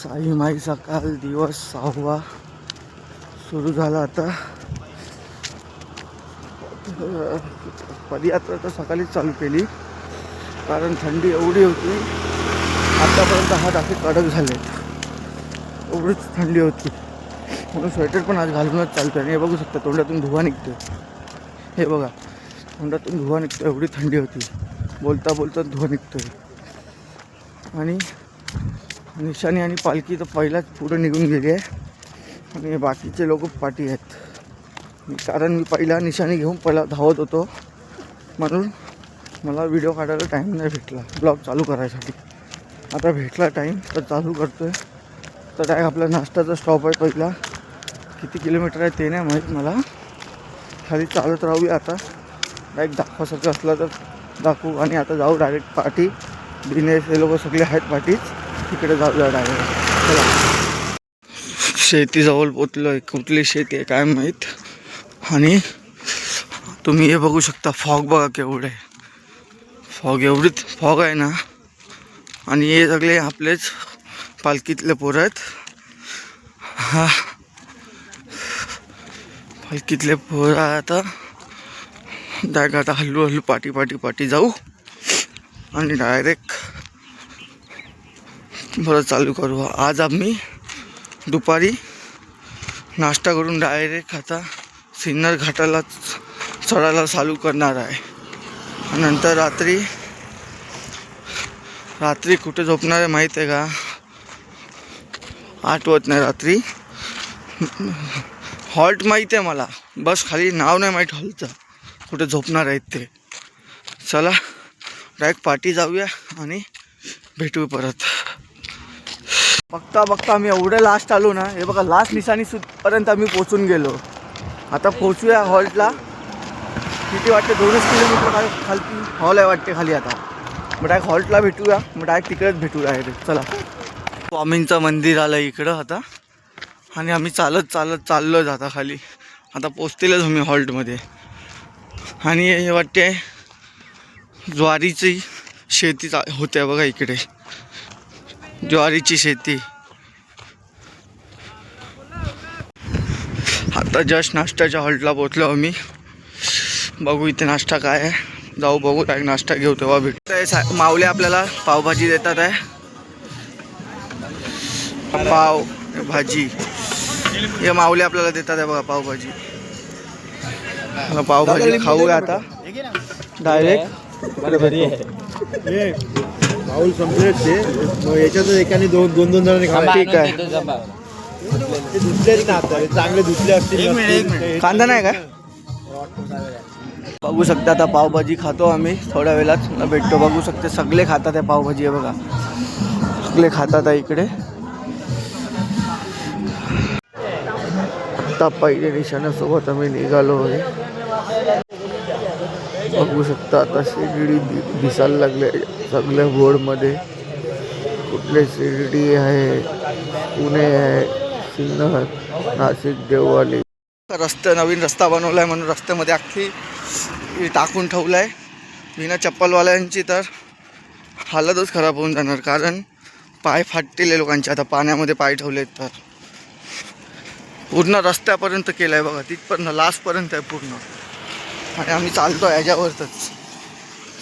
साई माईचा काल दिवस सहावा सुरू झाला आता. पदयात्रा तर सकाळीच चालू केली कारण थंडी एवढी होती आतापर्यंत हात असे कडक झाले एवढीच थंडी होती. म्हणून स्वेटर पण आज घालूनच चालतो आणि हे बघू शकता तोंडातून धुवा निघतो हे बघा तोंडातून धुवा निघतो एवढी थंडी होती. बोलता बोलता धुवा निघतोय. आणि निशाणी आणि पालखी तर पहिलाच पुढे निघून गेली आहे. आणि बाकीचे लोक पाठी आहेत. कारण मी पहिला निशाणी घेऊन पहिला धावत होतो. म्हणून मला व्हिडिओ काढायला टाईम नाही भेटला. ब्लॉग चालू करायसाठी. आता भेटला टाईम तर चालू करतो आहे तर काय आपला नाश्त्याचा स्टॉप आहे पहिला. किती किलोमीटर आहे ते नाही माहीत मला. खाली चालत राहूया आता. डायरेक्ट दाखवासारखं असलं तर दाखवू. आणि आता जाऊ डायरेक्ट पाठी. दिनेश हे लोक सगळे आहेत पाठीच. तिकडे जाऊया डायरेक्ट चला. शेतीजवळ पोचलो आहे कुठली शेती आहे काय माहीत? आणि तुम्ही हे बघू शकता फॉग बघा केवढं. आहे फॉग एवढीच फॉग आहे ना. आणि हे सगळे आपलेच पालखीतले पोरं आहेत. हा. पालखीतले पोरं आता. डायरेक्ट आता हल्लू हल्लू पाठी पाठी पाठी जाऊ. आणि डायरेक्ट बरं चालू करू आज आम्ही दुपारी नाश्ता करून डायरेक्ट आता सिन्नर घाटाला चढायला चालू करणार आहे नंतर रात्री रात्री कुठे झोपणार आहे माहीत आहे का आठवत नाही रात्री हॉल्ट माहीत आहे मला बस खाली नाव नाही माहीत हॉलचं कुठे झोपणार आहेत ते चला डायरेक्ट पार्टी जाऊया आणि भेटू परत बघता बघता आम्ही एवढं लास्ट आलो ना हे बघा लास्ट निशाणी सुपर्यंत आम्ही पोचून गेलो. आता पोचूया हॉल्टला किती वाटते? दोनच किलोमीटर खाली खालती? हॉल आहे वाटते खाली आता. मग डायरेक्ट हॉल्टला भेटूया. मग डायरेक्ट तिकडेच भेटूया डायरेक्ट चला. स्वामींचं मंदिर आलं इकडं आता. आणि आम्ही चालत चालत चाललो आता खाली. आता पोचतीलच आम्ही हॉल्टमध्ये आणि हे वाटते ज्वारीची शेती चा होते बघा इकडे. ज्वारीची शेती. आता जस्ट नाश्त्याच्या हॉल्टला पोचलो आम्ही. बघू इथे नाश्ता काय आहे. जाऊ बघू. काय नाश्ता घेऊ तेव्हा भेटत माऊले आपल्याला पावभाजी देतात आहे. पाव भाजी हे माऊले आपल्याला देतात आहे बघा पावभाजी. पावभाजी खाऊया आता. डायरेक्ट माऊल संपले ते. मग याच्यातच एकाने दोन दोन दोन जणांनी खाल्ले. ठीक आहे ते धुतलेच ना आता हे चांगले धुतले असतील नसतील. कांदा नाही का? बघू शकता आता पावभाजी खातो आम्ही थोड्या वेळात. न भेटतो बघू शकते. सगळे खातात आहे पावभाजी आहे बघा. सगळे खातात आहे इकडे. आता पहिले निशाण्यासोबत आम्ही निघालो आहे. बघू शकता आता शिर्डी दि- दिसायला लागले. चांगल्या बोर्डमध्ये कुठले शिर्डी आहे पुणे आहे सिन्नर नाशिक देववाली. रस्ता नवीन रस्ता बनवला आहे म्हणून रस्त्यामध्ये अख्खी टाकून ठेवलं आहे बिना चप्पलवाल्यांची तर हालतच खराब होऊन जाणार कारण पाय फाटतील लोकांचे आता पाण्यामध्ये पाय ठेवलेत तर. पूर्ण रस्त्यापर्यंत केलं आहे बघा तिथपर्यंत लास्टपर्यंत आहे पूर्ण. आणि आम्ही चालतो आहे ह्याच्यावरच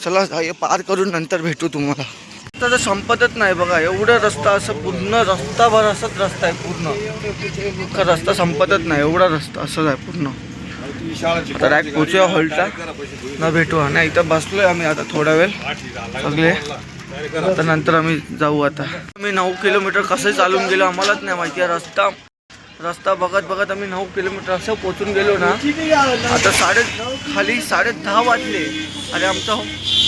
चला हे पार करून नंतर भेटू तुम्हाला. तर संपतच नाही बघा एवढं रस्ता असं पूर्ण रस्ताभर असंच रस्ता आहे पूर्ण. का रस्ता संपतच नाही एवढा रस्ता असंच आहे पूर्ण. तर डायरेक्ट पोचूया हॉलचा न भेटू नाही इथं बसलोय आम्ही आता थोडा वेळ. सगळे. आता नंतर आम्ही जाऊ आता. आम्ही नऊ किलोमीटर कसं चालून गेलो आम्हालाच नाही माहिती आहे रस्ता रस्ता बघत बघत आम्ही नऊ किलोमीटर असं पोचून गेलो ना आता साडे खाली साडे दहा वाजले. आणि आमचं हो-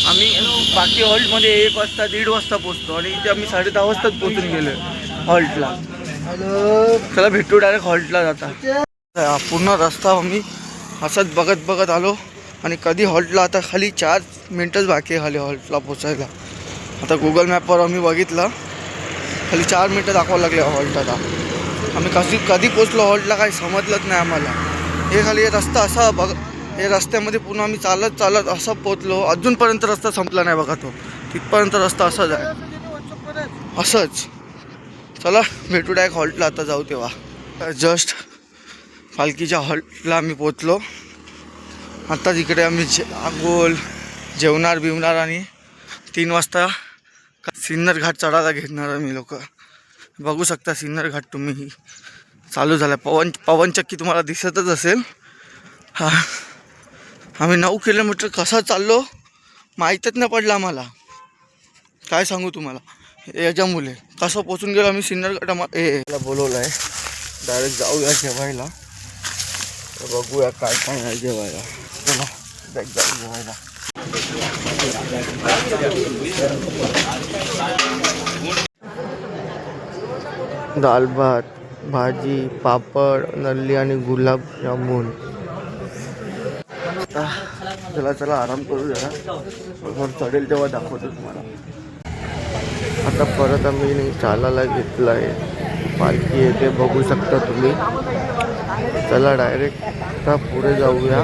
आम्ही बाकी हॉल्टमध्ये एक वाजता दीड वाजता पोचतो आणि इथे आम्ही साडे दहा वाजताच पोचून गेलो हॉल्टला चला भेटू डायरेक्ट हॉल्टला जाता पूर्ण रस्ता आम्ही असंच बघत बघत आलो आणि कधी हॉल्टला आता खाली चार मिनटंच बाकी आहे खाली हॉल्टला पोचायला. आता गुगल मॅपवर आम्ही बघितलं. खाली चार मिनटं दाखवावं लागले हॉल्ट आता. आम्ही कधी कधी पोचलो हॉल्टला काही समजलंच नाही आम्हाला. हे खाली हे रस्ता असा बघ हे रस्त्यामध्ये पूर्ण आम्ही चालत चालत असं पोचलो. अजूनपर्यंत रस्ता संपला नाही बघा तो. तिथपर्यंत रस्ता असाच आहे. असंच. चला भेटू डायरेक्ट हॉल्टला आता जाऊ तेव्हा. जस्ट पालखीच्या हॉल्टला आम्ही पोचलो. आता तिकडे आम्ही जे आंघोळ जेवणार बिवणार आणि तीन वाजता सिन्नर घाट चढायला घेणार आम्ही लोक. बघू शकता सिन्नर घाट तुम्ही. चालू झाला. पवन पवनचक्की तुम्हाला दिसतच असेल. हा. आम्ही नऊ किलोमीटर कसा चाललो माहीतच नाही पडलं आम्हाला. काय सांगू तुम्हाला? याच्यामुळे. कसं पोचून गेलो आम्ही सिन्नर घाटा ए बोलवलं आहे डायरेक्ट जाऊया जेवायला. बघूया काय काय आहे जेवायला. चला डायरेक्ट जाऊ जेवायला. दाल भात भाजी पापड नल्ली आणि गुलाबजामुन चला चला आराम करू जरा. चढेल तेव्हा दाखवतो तुम्हाला. आता परत आम्ही चालायला घेतलं आहे पालखी येते बघू शकता तुम्ही. चला डायरेक्ट आता पुढे जाऊया.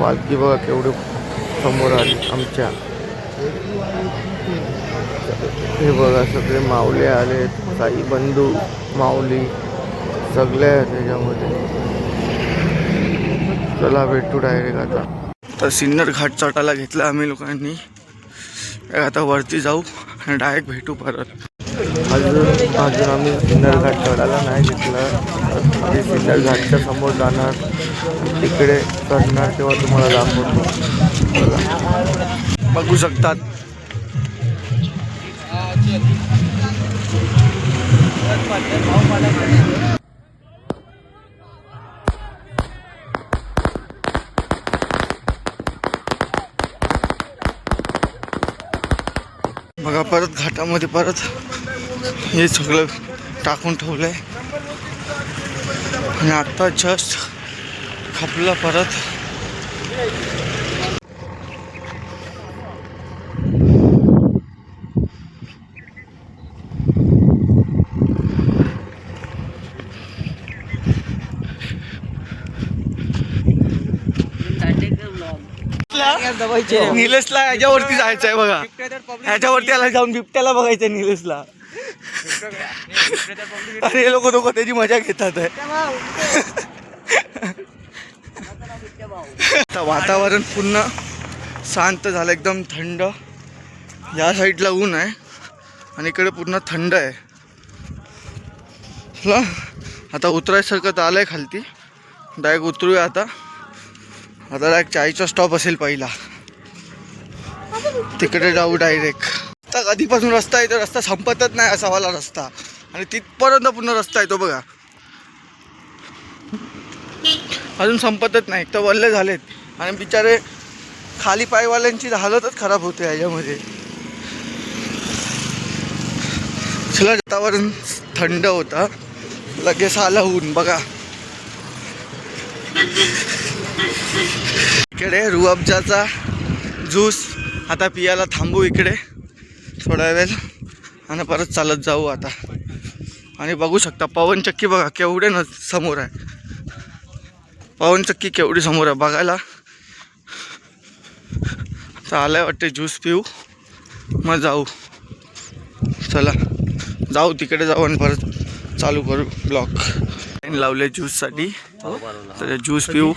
पालखी बघा केवढी समोर आली आमच्या. हे बघा सगळे माऊले आलेत. साई बंधू माऊली सगळे आहेत त्याच्यामध्ये चला भेटू डायरेक्ट आता. तर सिन्नर घाट चटाला घेतला आम्ही लोकांनी. आता वरती जाऊ आणि डायरेक्ट भेटू परत. अजून अजून आम्ही सिन्नर घाट चढायला नाही घेतलं. ते सिन्नर घाटच्या समोर जाणार. तिकडे चढणार तेव्हा तुम्हाला दाखवतो. बघू शकतात. बघा परत घाटामध्ये परत हे सगळं टाकून ठेवलं आहे आणि आत्ता जस्ट खपलं परत. निलेशला याच्यावरती जायचं आहे बघा. ह्याच्यावरती याला जाऊन बिबट्याला बघायचं निलेशला. अरे हे लोक लोक त्याची मजा घेतात. आहे आता वातावरण पुन्हा शांत झालं एकदम थंड. या साईडला ऊन आहे आणि इकडे पूर्ण थंड आहे. आता उतरायसारखं तर आलं आहे खालती. डायरेक्ट उतरूया आता. आता डायरेक्ट चायचा स्टॉप असेल पहिला. तिकडे जाऊ डायरेक्ट आता कधीपासून रस्ता येतो रस्ता संपतच नाही असा वाला रस्ता. आणि तिथपर्यंत पूर्ण रस्ता येतो बघा. अजून संपतच नाही तर वल्ले झालेत. आणि बिचारे खाली पायवाल्यांची हालतच खराब होते याच्यामध्ये. चला वातावरण थंड होता. लगेच आलं ऊन बघा. इकडे रुअबजाचा ज्यूस. आता पियाला थांबू इकडे. थोडा वेळ. आणि परत चालत जाऊ आता. आणि बघू शकता पवनचक्की बघा केवढे न समोर आहे. पवनचक्की केवढी समोर आहे बघायला. तर आलाय वाटते ज्यूस पिऊ. मग जाऊ. चला. जाऊ तिकडे जाऊ आणि परत चालू करू ब्लॉक लावले ज्यूससाठी तर ज्यूस पिऊ.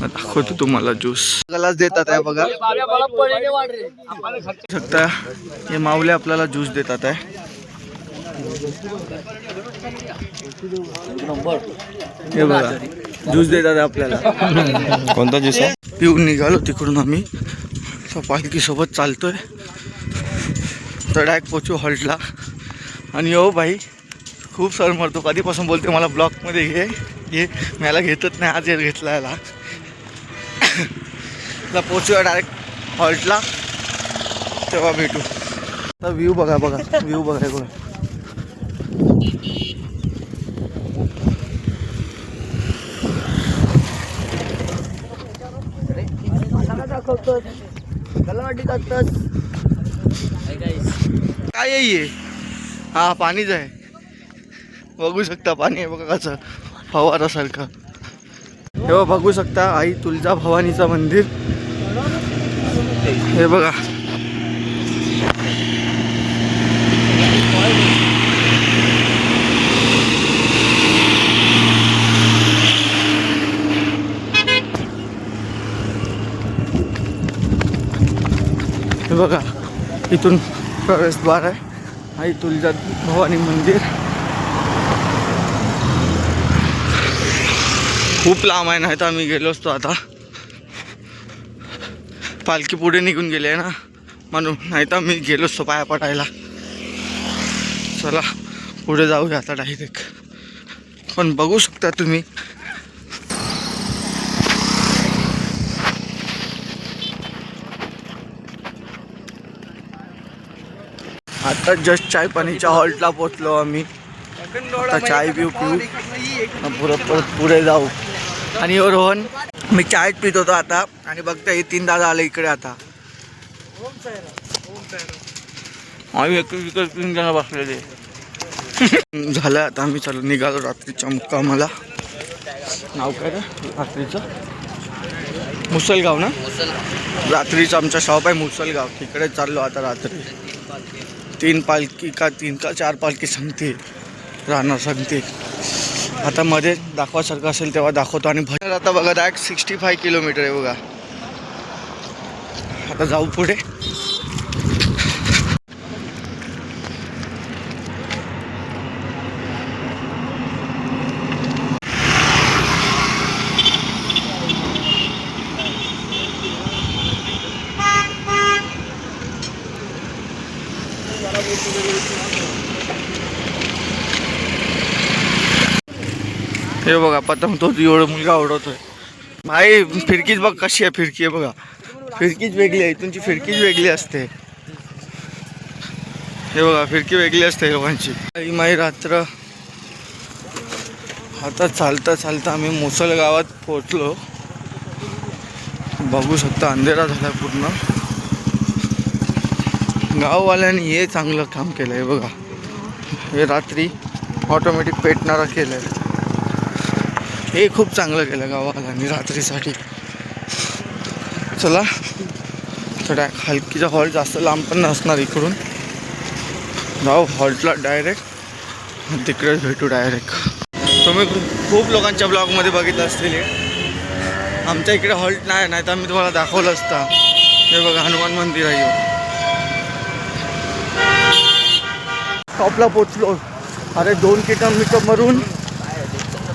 दाखवतो तुम्हाला ज्यूस ग्लास देतात आहे बघा. शकता हे माऊले आपल्याला ज्यूस देतात आहे. हे बघा ज्यूस देतात आपल्याला. कोणता ज्यूस आहे? पिऊन निघालो तिकडून आम्ही. पालखीसोबत चालतोय. तर डायरेक्ट पोचू हॉल्टला. आणि हो भाई खूप सर मरतो. कधीपासून बोलते मला ब्लॉकमध्ये घे. घे. मी याला घेतच नाही आज घेतला याला. तर पोचूया डायरेक्ट हॉल्टला. तेव्हा भेटू. तर व्ह्यू बघा बघा. व्ह्यू बघा बघा. काय आहे हे? हा पाणीच आहे. बघू शकता पाणी आहे बघा कसं फवारासारखं. हे बघू शकता आई तुळजा भवानीचं मंदिर. हे बघा. हे बघा इथून प्रवेशद्वार आहे. आई तुळजा भवानी मंदिर. खूप लांब आहे नाही तर आम्ही गेलो असतो आता. पालखी पुढे निघून गेली आहे ना म्हणून नाही तर मी गेलो असतो पाया पडायला. चला पुढे जाऊया आता डायरेक्ट पण बघू शकता तुम्ही. आता जस्ट चाय पाणीच्या हॉल्टला पोचलो आम्ही. आता चाय पिऊ पिऊ. मग परत पुढे जाऊ. आणि हो रोहन मी चायच पित होतो आता आणि बघता हे तीन दादा आले इकडे आता. आम्ही एक तीन जण बसलेले. झालं आता आम्ही चालू निघालो रात्रीच्या मुक्कामाला. नाव काय रात्रीचं? मुसलगाव ना? रात्रीचं आमचा शॉप आहे मुसलगाव. तिकडे चाललो आता रात्री. तीन पालखी का तीन का चार पालखी सांगते. राहणार सांगते. आता मध्ये दाखवासारखं असेल तेव्हा दाखवतो आणि भजन आता बघा डायरेक्ट सिक्स्टी फाय किलोमीटर आहे बघा. आता जाऊ पुढे. हे बघा पतंग तो एवढं मुलगा उडवतोय भाई फिरकीच बघ कशी आहे फिरकी आहे बघा. फिरकीच वेगळी आहे तुमची फिरकीच वेगळी असते. हे बघा फिरकी वेगळी असते लोकांची. आई माई रात्र. आता चालता चालता आम्ही मुसल गावात पोचलो बघू शकता अंधेरा झाला पूर्ण. गाववाल्यांनी हे चांगलं काम केलं आहे बघा. हे रात्री ऑटोमॅटिक पेटणारा केलं आहे हे खूप चांगलं केलं गावाला रात्रीसाठी. चला. थोड्या हलकीचा हॉल्ट जास्त लांब पण नसणार इकडून. जाऊ हॉल्टला डायरेक्ट तिकडेच भेटू डायरेक्ट तुम्ही खूप- लोकांच्या ब्लॉगमध्ये बघितलं असतील आमच्या इकडे हॉल्ट नाही नाही तर मी तुम्हाला दाखवलं असता. हे बघा हनुमान मंदिर आहे टॉपला पोचलो अरे दोन किलोमीटर मरून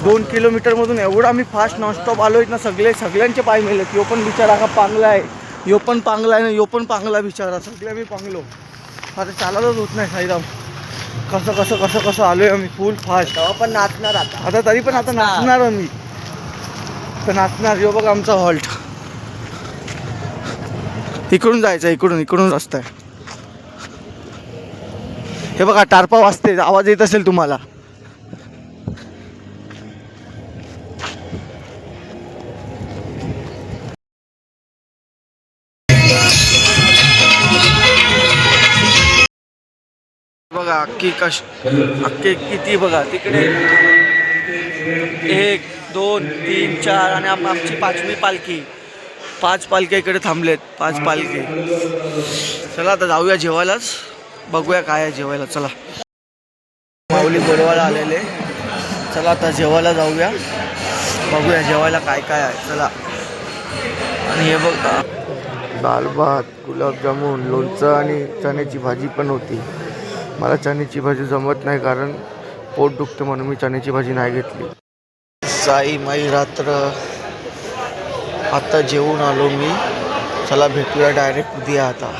दोन किलोमीटरमधून एवढं आम्ही फास्ट नॉनस्टॉप आलो ना सगळे सगळ्यांचे पाय मेले यो पण बिचारा का पांगला आहे. यो पण पांगला आहे ना यो पण पांगला बिचारा. सगळे आम्ही पांगलो. आता चालायलाच होत नाही साईराम. कसं कसं कसं कसं आलोय आम्ही फुल फास्ट पण नाचणार आता. आता तरी पण आता नाचणार. आम्ही. तर नाचणार. यो बघ आमचा हॉल्ट इकडून जायचं इकडून इकडून रस्ता आहे. हे बघा टारपा वाजते. आवाज येत असेल तुम्हाला. बघा अख्खी कश अख्खी किती बघा तिकडे. एक दोन तीन चार आणि आमची पाचवी पालखी. पाच पालख्या इकडे थांबलेत पाच पालखी. चला आता जाऊया जेवायलाच. बघूया काय आहे जेवायला. चला. माऊली बोलवायला आलेले. चला आता जेवायला जाऊया. बघूया जेवायला काय काय आहे. चला. आणि हे बघा. दाल भात गुलाबजामुन लोणचं आणि चण्याची भाजी पण होती. मला चण्याची भाजी जमत नाही कारण पोट दुखतं म्हणून मी चण्याची भाजी नाही घेतली. साई माई रात्र. आता जेवून आलो मी. चला भेटूया डायरेक्ट उद्या आता.